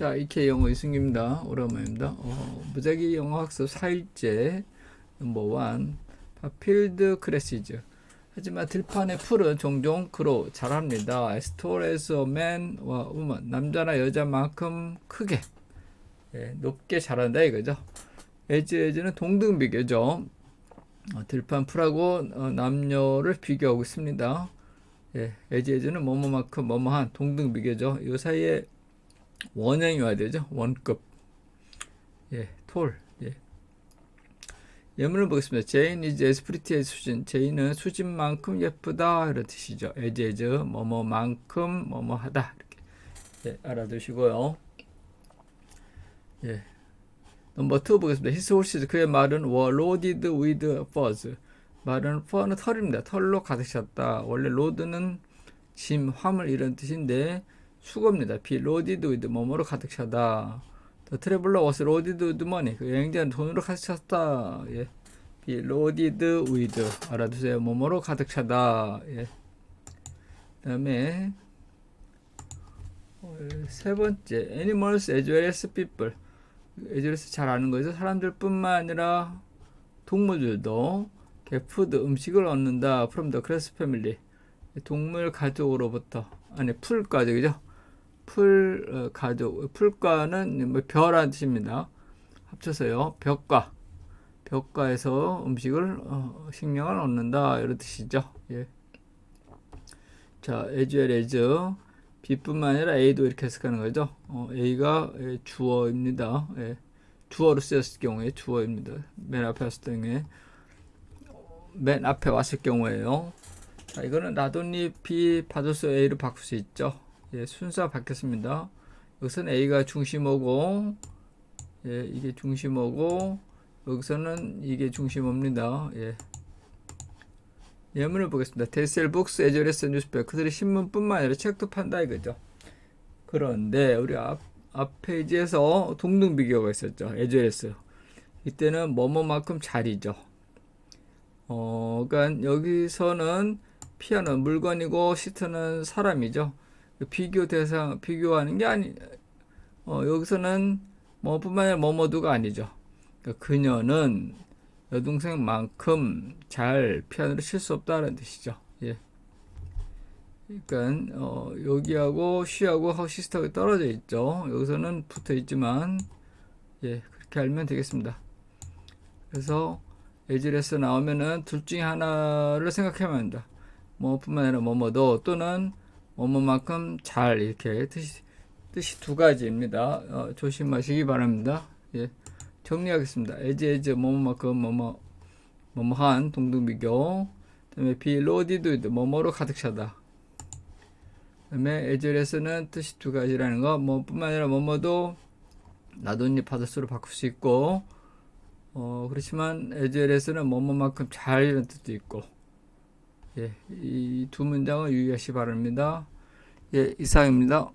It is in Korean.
자, 이케 영어 이승기입니다. 오랜만입니다. 어, 무작위 영어 학습 4일째 넘버 1 필드 크래시즈 하지만 들판의 풀은 종종 그로 자랍니다. 스토레스 맨와 우먼 남자나 여자만큼 크게 예, 높게 자란다 이거죠. 에즈 에즈는 동등 비교죠. 어, 들판 풀하고 어, 남녀를 비교하고 있습니다. 예, 에즈 에즈는 뭐뭐만큼 뭐뭐한 동등 비교죠. 이 사이에 원형이 와야 되죠. 원급. 예, 톨. 예. 예문을 보겠습니다. 제인 is as pretty 수진. 제인은 수진만큼 예쁘다. 이런 뜻이죠. as as 뭐뭐만큼 뭐뭐하다. 이렇게 예, 알아두시고요. 예. 넘버 2 보겠습니다. His horses 그의 말은 were loaded. 말은 fur는 털입니다. 털로 가득 찼다. 원래 로드는 짐, 화물 이런 뜻인데 수고입니다. be loaded with 뭐뭐로 가득 차다. The traveler was. 그 여행자는 돈으로 가득 찼다. 예. be loaded 알아두세요. 뭐뭐로 가득 차다. 예. 그 다음에 어, 세 번째 animals as well as people. as well as 잘 아는 거죠. 사람들뿐만 아니라 동물들도 food 음식을 얻는다. from the grass family. 동물 가족으로부터 아니 풀 가족이죠. 풀 어, 가족 풀과는 뭐 벼라는 뜻입니다. 합쳐서요. 벽과 벽과에서 음식을 어, 식량을 얻는다 이런 뜻이죠. 예. 자, as well as B뿐만 아니라 A도 이렇게 해석하는 거죠. 어, A가 예, 주어입니다. 예. 주어로 쓰였을 경우에 주어입니다. 맨 앞에 왔을 경우에 맨 앞에 왔을 경우에요. 자, 이거는 나뭇잎이 받을 수 A로 바꿀 수 있죠. 예, 순서가 바뀌었습니다. 여기서는 A가 중심어고, 예, 이게 중심어고, 여기서는 이게 중심어입니다. 예. 예문을 보겠습니다. As well as newspaper. 그들이 신문뿐만 아니라 책도 판다 이거죠. 그런데 우리 앞, 앞 페이지에서 동등 비교가 있었죠. as. 이때는 뭐뭐만큼 자리죠. 어, 그러니까 여기서는 피아노 물건이고 시트는 사람이죠. 비교 대상 비교하는 게 아니 어, 여기서는 뭐뿐만 아니라 뭐뭐도가 아니죠. 그러니까 그녀는 여동생만큼 잘 피아노를 칠 수 없다는 뜻이죠. 예. 그러니까 어, 여기하고 쉬하고 허시스트하고 떨어져 있죠. 여기서는 붙어 있지만 예 그렇게 알면 되겠습니다. 그래서 에즈레스 나오면은 둘 중에 하나를 생각하면 합니다. 뭐뿐만 아니라 뭐뭐도 또는 뭐뭐만큼 잘 이렇게 뜻이 뜻이 두 가지입니다. 어, 조심하시기 바랍니다. 예. 정리하겠습니다. 에즈 에즈 뭐뭐만큼 뭐뭐 뭐뭐한 동등비교. 그다음에 with 뭐뭐로 가득 차다. 그다음에 에즈레스는 뜻이 두 가지라는 거. 뭐뿐만 아니라 뭐뭐도 나뭇잎 파더스로 바꿀 수 있고. 어, 그렇지만 에즈레스는 뭐뭐만큼 잘 이런 뜻도 있고. 예, 이 두 문장을 유의하시 기 바랍니다. 예, 이상입니다.